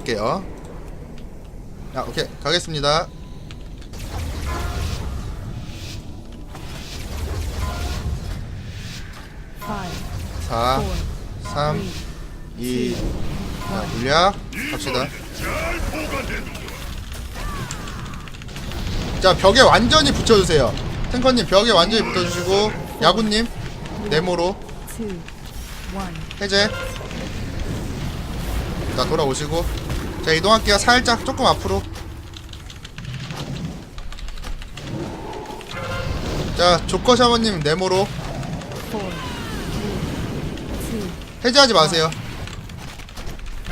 갈게요. 야, 오케이. 가겠습니다. five, 4, four, 3, three, 2, 자, 물약. 갑시다. 자, 벽에 완전히 붙여주세요. 탱커님, 벽에 완전히 붙여주시고, 야구님, 네모로. 해제. 자, 돌아오시고. 자, 이동할게요. 살짝, 조금 앞으로. 자, 조커 샤머님, 네모로. 해제하지 마세요.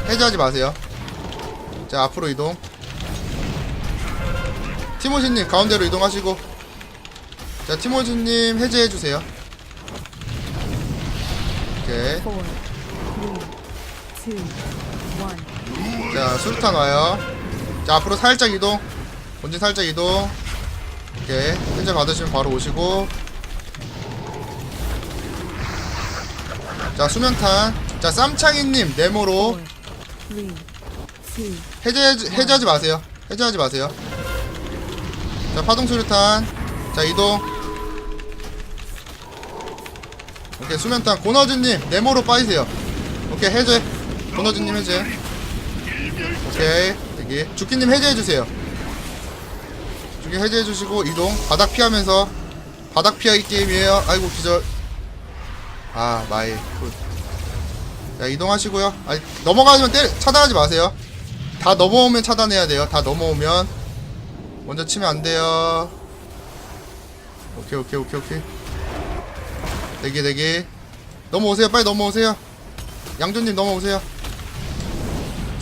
해제하지 마세요. 자, 앞으로 이동. 티모시님, 가운데로 이동하시고. 자, 티모시님, 해제해주세요. 오케이. 자, 수류탄 와요. 자, 앞으로 살짝 이동. 본진 살짝 이동. 오케이. 해제 받으시면 바로 오시고. 자, 수면탄. 자, 쌈창이님, 네모로. 해제, 해제하지 마세요. 해제하지 마세요. 자, 파동 수류탄. 자, 이동. 오케이, 수면탄. 고너즈님, 네모로 빠지세요. 오케이, 해제. 고너즈님 해제. 오케이, 여기. 주키님 해제해주세요. 주키 해제해주시고, 이동. 바닥 피하면서. 바닥 피하기 게임이에요. 아이고, 기절. 아, 마이. 굿. 자, 이동하시고요. 아니, 넘어가면 때, 차단하지 마세요. 다 넘어오면 차단해야 돼요. 다 넘어오면 먼저 치면 안 돼요. 오케이 오케이 오케이 오케이. 대기 대기. 넘어오세요. 빨리 넘어오세요. 양조님 넘어오세요.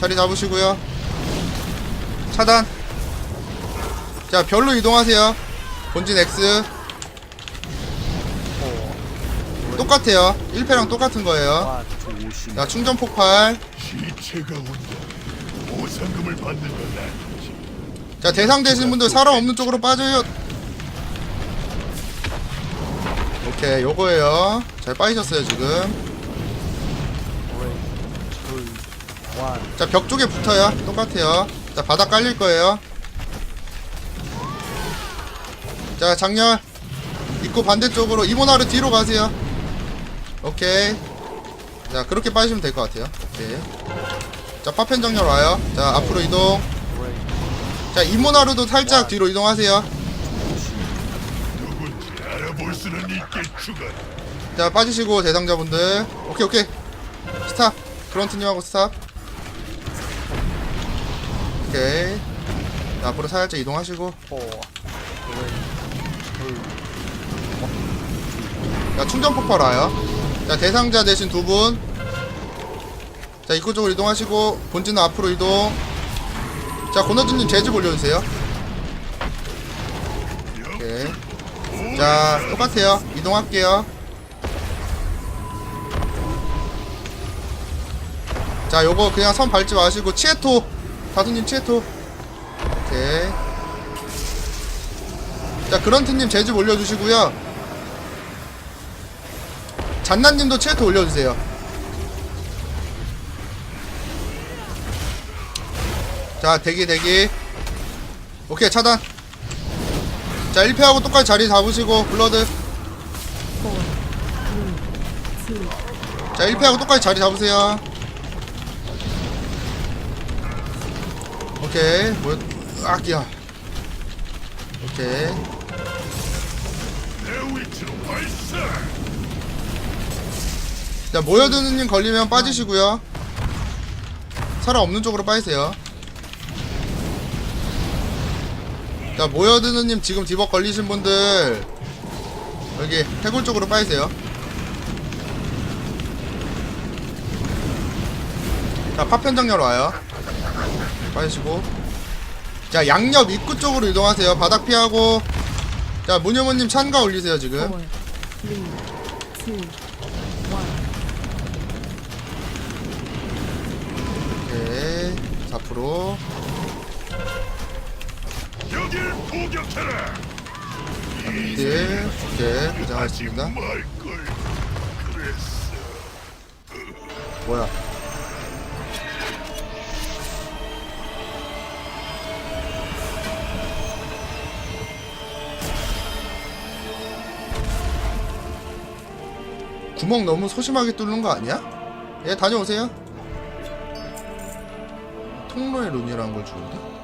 자리 잡으시고요. 차단. 자 별로 이동하세요. 본진 X. 똑같아요. 1패랑 똑같은 거예요. 자 충전 폭발. 자 대상 되신 분들 사람 없는 쪽으로 빠져요 오케이 요거예요 잘 빠지셨어요 지금 자 벽 쪽에 붙어요. 똑같아요. 자 바닥 깔릴 거예요. 자 장렬. 입구 반대쪽으로 이모나르 뒤로 가세요. 오케이. 자 그렇게 빠지시면 될 것 같아요. 오케이. 자 파펜 정렬 와요. 자 앞으로 이동. 자 이모나루도 살짝 뒤로 이동하세요. 자 빠지시고 대상자분들. 오케이 오케이. 스탑. 그런트님하고 스탑 오케이. 자, 앞으로 살짝 이동하시고. 자 충전 폭발 와요. 자 대상자 대신 두 분 자 입구 쪽으로 이동하시고 본진은 앞으로 이동. 자 고너즈님 재집 올려주세요. 오케이. 자 똑같아요. 이동할게요. 자 요거 그냥 선 밟지 마시고 치에토 다수님 치에토. 오케이. 자 그런트님 재집 올려주시고요. 잔나님도 치에토 올려주세요. 자 대기 대기. 오케이 차단. 자 1패하고 똑같이 자리 잡으시고 블러드. 자 1패하고 똑같이 자리 잡으세요 오케이. 뭐야 아기야. 오케이. 자 모여드는 님 걸리면 빠지시고요. 사람 없는 쪽으로 빠지세요. 자 모여드는 님 지금 디버 걸리신 분들 여기 해골 쪽으로 빠지세요. 자 파편 정렬 와요 빠지시고. 자 양옆 입구 쪽으로 이동하세요. 바닥 피하고. 자 문효모님 찬가 올리세요 지금. four, three, two, one. 오케이 자, 앞으로 여길 포격해라. 네, 오케이. 고생하셨습니다. 뭐야 구멍 너무 소심하게 뚫는 거 아니야? 예 다녀오세요 통로의 룬이라는 걸 주는데